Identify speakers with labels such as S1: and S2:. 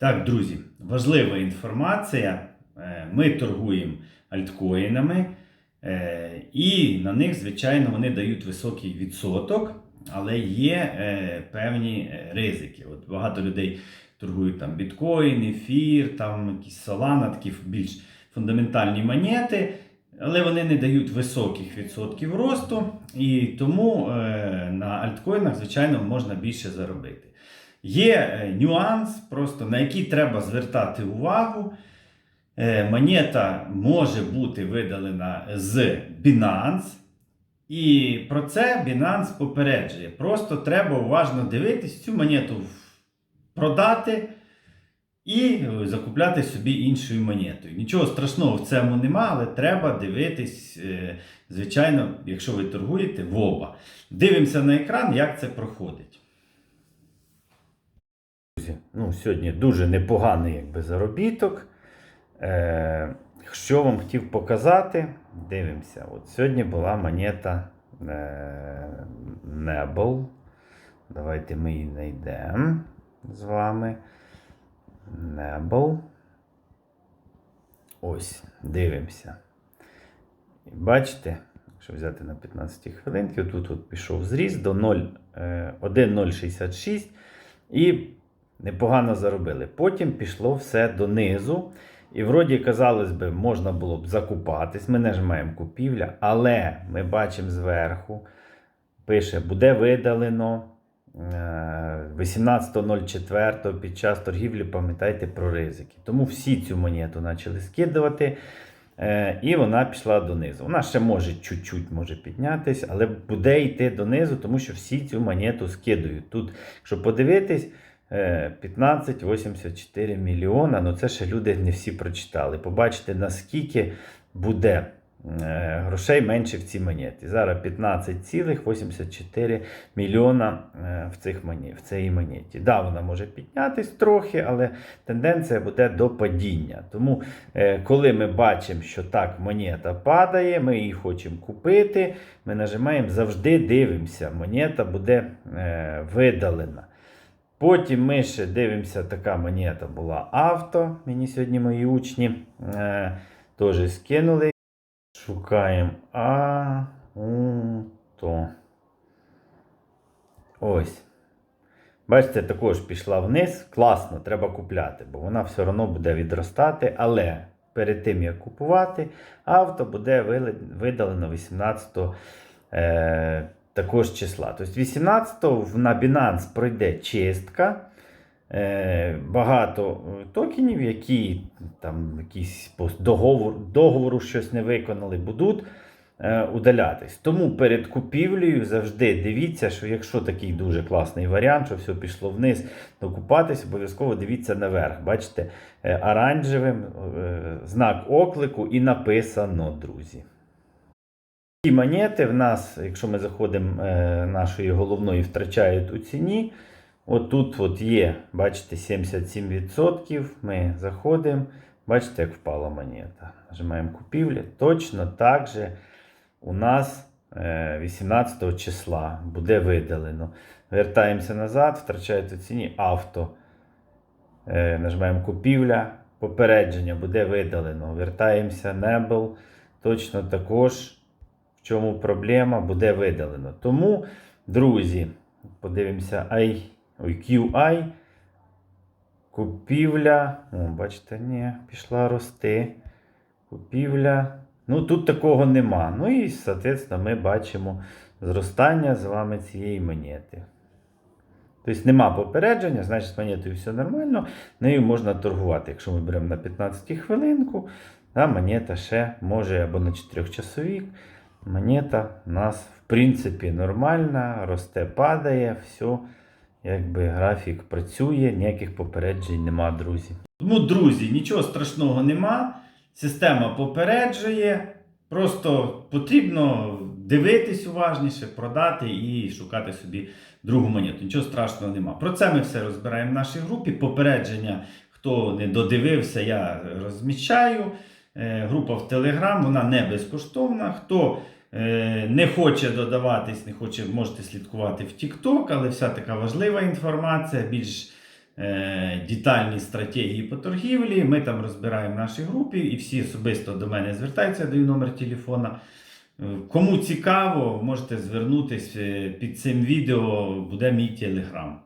S1: Так, друзі, важлива інформація. Е, Ми торгуємо альткоїнами, е, і на них, звичайно, вони дають високий відсоток, але є е, певні ризики. От багато людей торгують там біткоін, ефір, там якісь Solana, такі більш фундаментальні монети. Але вони не дають високих відсотків росту, і тому на альткоїнах, звичайно, можна більше заробити. Є е, нюанс, просто на який треба звертати увагу. Е, Монета може бути видалена з Binance. І про це Binance попереджує. Просто треба уважно дивитись, цю монету продати і закупляти собі іншою монетою. Нічого страшного в цьому нема, але треба дивитись, е, звичайно, якщо ви торгуєте, в оба. Дивимося на екран, як це проходить. Друзі, ну, сьогодні дуже непоганий якби, заробіток. Е, що вам хотів показати, дивимося. От сьогодні була монета е, Nebel. Давайте ми її знайдемо з вами. Nebel. Ось, дивимося. Бачите, якщо взяти на 15 хвилинки, тут от пішов зріст до 0, е, 1,066 і непогано заробили. Потім пішло все донизу. І вроді, казалось би, можна було б закупатись. Ми нажимаємо купівля, але ми бачимо зверху, пише, буде видалено е, 18.04 під час торгівлі, пам'ятайте про ризики. Тому всі цю монету почали скидувати. е, І вона пішла донизу. Вона ще може чуть-чуть може піднятися, але буде йти донизу, тому що всі цю монету скидують. Тут, якщо подивитись, е, 15,84 мільйона. Ну це ще люди не всі прочитали. Побачите, наскільки буде е, грошей менше в цій монеті. Зараз 15,84 мільйона е, в, цих моні, в цій монеті. Да, вона може піднятись трохи, але тенденція буде до падіння. Тому, е, коли ми бачимо, що так монета падає, ми її хочемо купити, ми нажимаємо завжди дивимося, монета буде видалена. Потім ми ще дивимося, така монета була авто. Мені сьогодні мої учні е, теж скинули. Шукаємо авто. Ось. Бачите, також пішла вниз. Класно, треба купляти, бо вона все одно буде відростати. Але перед тим як купувати, авто буде видалено 18 е, також числа. Тобто 18-го на Binance пройде чистка. Е, багато е, токенів, які там якісь по договору, щось не виконали, будуть е, удалятись. Тому перед купівлею завжди дивіться, що якщо такий дуже класний варіант, що все пішло вниз, докупатись, обов'язково дивіться наверх. Бачите, оранжевим знак оклику і написано, друзі. Ці монети в нас, якщо ми заходимо е, нашої головної, втрачають у ціні. От тут от є, бачите, 77%. Ми заходимо. Бачите, як впала монета. Нажимаємо купівлі. Точно так же у нас е, 18 числа буде видалено. Вертаємося назад, втрачають у ціні авто. Е, Нажимаємо купівля. Попередження буде видалено. Вертаємося, Небел. Точно також. В чому проблема буде видалено. Тому, друзі, подивимося I, ой, QI. Купівля. О, бачите, ні, пішла рости. Купівля. Ну, тут такого нема. Ну і, соответственно, ми бачимо зростання з вами цієї монети. Тобто нема попередження, значить з монетою все нормально, нею можна торгувати. Якщо ми беремо на 15 хвилинку, да, монета ще може або на 4 часовік. Монета у нас в принципі нормальна, росте, падає, все, якби графік працює, ніяких попереджень нема, друзі. Тому, друзі, нічого страшного нема. Система попереджує. Просто потрібно дивитись уважніше, продати і шукати собі другу монету. Нічого страшного нема. Про це ми все розбираємо в нашій групі. Попередження, хто не додивився, я розміщаю. Е, Група в Telegram, вона не безкоштовна. Хто е, не хоче додаватись, не хоче, можете слідкувати в TikTok, але вся така важлива інформація, більш е, детальні стратегії по торгівлі. Ми там розбираємо в нашій групі, і всі особисто до мене звертаються, я даю номер телефона. Кому цікаво, можете звернутися під цим відео, буде мій телеграм.